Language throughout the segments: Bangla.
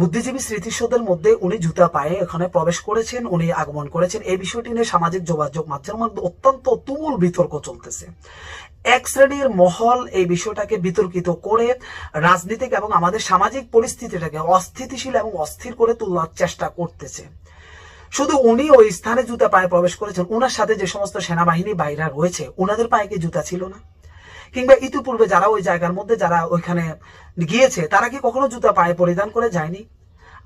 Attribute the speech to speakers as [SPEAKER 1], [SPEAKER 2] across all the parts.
[SPEAKER 1] বুদ্ধিজীবী স্মৃতিসৌধের মধ্যে উনি জুতা পায়ে এখানে প্রবেশ করেছেন, উনি আগমন করেছেন। এই বিষয়টি নিয়ে সামাজিক যোগাযোগ মাধ্যমের মধ্যে অত্যন্ত তুমুল বিতর্ক চলতেছে। এক শ্রেণির মহল এই বিষয়টাকে বিতর্কিত করে রাজনীতিক এবং আমাদের সামাজিক পরিস্থিতিটাকে অস্থিতিশীল এবং অস্থির করে তোলার চেষ্টা করতেছে। শুধু উনি ওই স্থানে জুতা পায়ে প্রবেশ করেছেন ওনার সাথে যে সমস্ত সেনাবাহিনী বাইরা রয়েছে ওনাদের পায়ে কি জুতা ছিল না? কিংবা ইতিপূর্বে যারা ওই জায়গার মধ্যে যারা ওইখানে গিয়েছে, তারা কি কখনো জুতা পায়ে পরিধান করে যায়নি?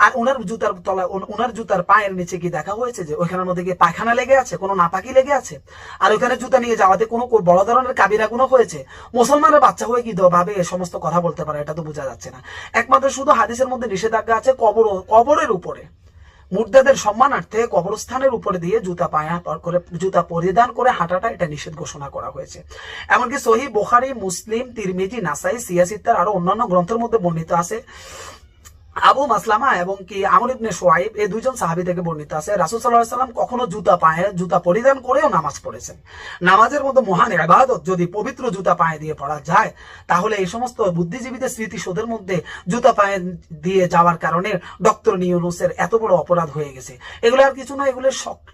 [SPEAKER 1] আর ওনার জুতার তলা ওনার জুতার পায়ের নিচে কি দেখা হয়েছে যে ওইখানের মধ্যে কি পায়খানা লেগে আছে, কোনো নাপাকি লেগে আছে? আর ওইখানে জুতা নিয়ে যাওয়াতে কোনো বড় ধরনের কাবিরা গুণ হয়েছে? মুসলমানের বাচ্চা হয়ে কি ভাবে এ সমস্ত কথা বলতে পারে? এটা তো বোঝা যাচ্ছে না। একমাত্র শুধু হাদিসের মধ্যে নিষেধাজ্ঞা আছে কবর কবরের উপরে। মুর্দাদের সম্মানার্থে কবরস্থানের উপরে দিয়ে জুতা পায়া করে, জুতা পরিধান করে হাঁটাটা এটা নিষেধ ঘোষণা করা হয়েছে। এমনকি সহি বোখারি, মুসলিম, তিরমিজি, নাসাই সিয়াসিত্তার আরও অন্যান্য গ্রন্থের মধ্যে বর্ণিত আছে। আবু মাসলামা এবং কি আমর ইবনে সোয়াইব এই দুইজন সাহাবী থেকে বর্ণিত আছে। রাসূল আলাইহি সাল্লাম কখনো জুতা পায়ে জুতা পরিধান করেও নামাজ পড়েছেন। নামাজের মধ্যে মহান ইবাদত যদি পবিত্র জুতা পায়ে দিয়ে পড়া যায় তাহলে এই সমস্ত বুদ্ধিজীবীদের স্মৃতিশোধের মধ্যে জুতা পায়ে দিয়ে যাওয়ার কারণে ডক্টর নিউনুসের এত বড় অপরাধ হয়ে গেছে। এগুলো আর কিছু না এগুলো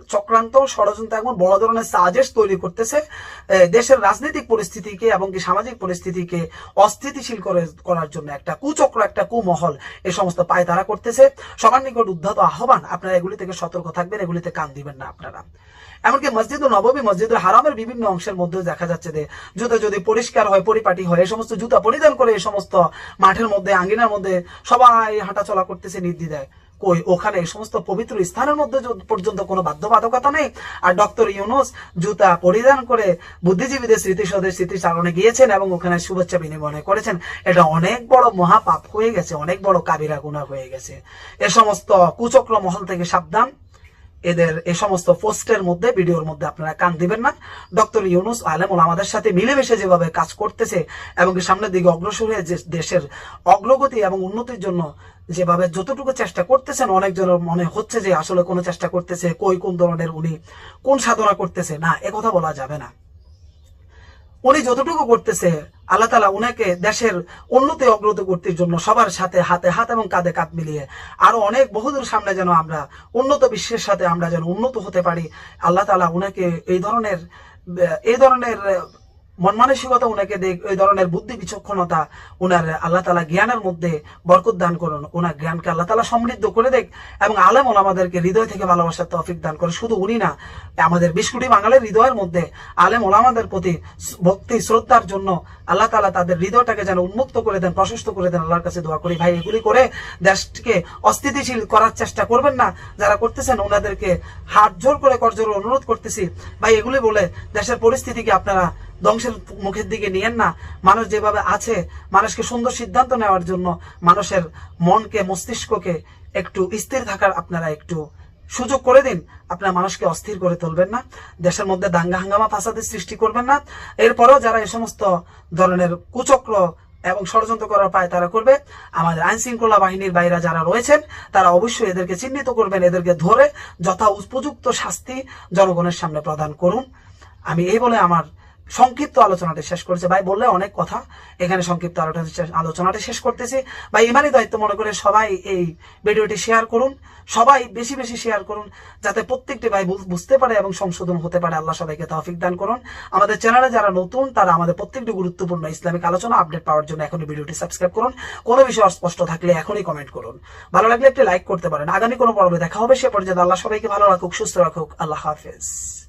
[SPEAKER 1] চক্রান্ত ষড়যন্ত্র এখন বড় ধরনের সাজেশ তৈরি করতেছে। এ, দেশের রাজনৈতিক পরিস্থিতিকে এবং কি সামাজিক পরিস্থিতিকে অস্থিতিশীল করে করার জন্য একটা কুচক্র একটা কুমহল এই সমস্ত পায় তারা করতেছে। সবার নিকট উদ্ধত আহ্বান, আপনারা এগুলি থেকে সতর্ক থাকবেন, এগুলিতে কান দিবেন না আপনারা। এমনকি মসজিদ নবমী মসজিদ হারামের বিভিন্ন অংশের মধ্যে দেখা যাচ্ছে যে, জুতা যদি পরিষ্কার হয়, পরিপাটি হয়, এই সমস্ত জুতা পরিধান করে এই সমস্ত মাঠের মধ্যে, আঙ্গিনার মধ্যে সবাই হাঁটা চলা করতেছে, নির্দ্বিধায়। কই, ওখানে সমস্ত পবিত্র স্থানের মধ্যে পর্যন্ত কোনো বাধ্যবাধকতা নেই। আর ডক্টর ইউনুস জুতা পরিধান করে বুদ্ধিজীবীদের স্মৃতিসদের স্মৃতিচারণে গিয়েছেন এবং ওখানে শুভেচ্ছা বিনিময় করেছেন। এটা অনেক বড় মহাপাপ হয়ে গেছে, অনেক বড় কাবিরা গুণা হয়ে গেছে। এ সমস্ত কুচক্র মহল থেকে সাবধান। এদের এ সমস্ত পোস্টের মধ্যে, ভিডিওর মধ্যে আপনারা কান দিবেন না। ডক্টর ইউনুস আলেমুল আমাদের সাথে মিলেমিশে যেভাবে কাজ করতেছে এবং সামনের দিকে অগ্রসর হয়ে যে দেশের অগ্রগতি এবং উন্নতির জন্য যেভাবে যতটুকু চেষ্টা করতেছেন, অনেকজনের মনে হচ্ছে যে আসলে কোনো চেষ্টা করতেছে, কই কোন ধরনের উনি কোন সাধনা করতেছে। না কথা বলা যাবে না। উনি যতটুকু করতেছে, আল্লাহ তালা উনাকে দেশের উন্নতি অগ্রগতি করতে জন্য সবার সাথে হাতে হাত এবং কাঁধে কাঁধ মিলিয়ে আরও অনেক বহুদূর সামনে যেন আমরা, উন্নত বিশ্বের সাথে আমরা যেন উন্নত হতে পারি, আল্লাহ তালা উনাকে এই ধরনের এই ধরনের আহ, মন মানসিকতা উনাকে দেখ এই ধরনের বুদ্ধি বিচক্ষণতা উনার আল্লাহ তালা জ্ঞানের মধ্যে বরকত দান করুন। ওনার জ্ঞানকে আল্লাহ তালা সমৃদ্ধ করে দেখ এবং আলেম আমাদেরকে হৃদয় থেকে ভালোবাসার তৌফিক দান করে শুধু উনি না আমাদের বিশ কোটি বাঙালির হৃদয়ের মধ্যে আলেম ওলামাদের প্রতি ভক্তি শ্রদ্ধার জন্য আল্লাহ তালা তাদের হৃদয়টাকে যেন উন্মুক্ত করে দেন প্রশস্ত করে দেন আল্লাহর কাছে দোয়া করি। ভাই এগুলি করে দেশকে অস্থিতিশীল করার চেষ্টা করবেন না। যারা করতেছেন ওনাদেরকে হাত জোর করে করজোর অনুরোধ করতেছি। ভাই এগুলি বলে দেশের পরিস্থিতিকে আপনারা ধ্বংসের মুখের দিকে নিয়েন না। মানুষ যেভাবে আছে, মানুষকে সুন্দর সিদ্ধান্ত নেওয়ার জন্য মানুষের মনকে, মস্তিষ্ককে একটু স্থির থাকার আপনারা একটু সুযোগ করে দিন। আপনার মানুষকে অস্থির করে তুলবেন না। দেশের মধ্যে দাঙ্গা হাঙ্গামা, ফাসাদের সৃষ্টি করবেন না। এরপরেও যারা এই সমস্ত ধরনের কুচক্র এবং ষড়যন্ত্র করার পায়, তারা করবে। আমাদের আইন শৃঙ্খলা বাহিনীর বাইরে যারা রয়েছেন, তারা অবশ্যই এদেরকে চিহ্নিত করবেন, এদেরকে ধরে যথা উপযুক্ত শাস্তি জনগণের সামনে প্রদান করুন। আমি এই বলে আমার সংক্ষিপ্ত আলোচনাটা শেষ করেছে। ভাই বললে অনেক কথা। এখানে সংক্ষিপ্ত আলোচনাটা শেষ করতেছি। ভাই ইমানই দায়িত্ব মনে করে সবাই এই ভিডিওটি শেয়ার করুন। সবাই বেশি বেশি শেয়ার করুন, যাতে প্রত্যেকটি ভাই বুঝতে পারে এবং সংশোধন হতে পারে। আল্লাহ সবাইকে তৌফিক দান করুন। আমাদের চ্যানেলে যারা নতুন, তারা আমাদের প্রত্যেকটি গুরুত্বপূর্ণ ইসলামিক আলোচনা আপডেট পাওয়ার জন্য এখনই ভিডিওটি সাবস্ক্রাইব করুন। কোনো বিষয় অস্পষ্ট থাকলে এখনই কমেন্ট করুন। ভালো লাগলে একটি লাইক করতে পারেন। আগামী কোনো পর্বে দেখা হবে। সে পর্যন্ত আল্লাহ সবাইকে ভালো রাখুক, সুস্থ রাখুক। আল্লাহ হাফেজ।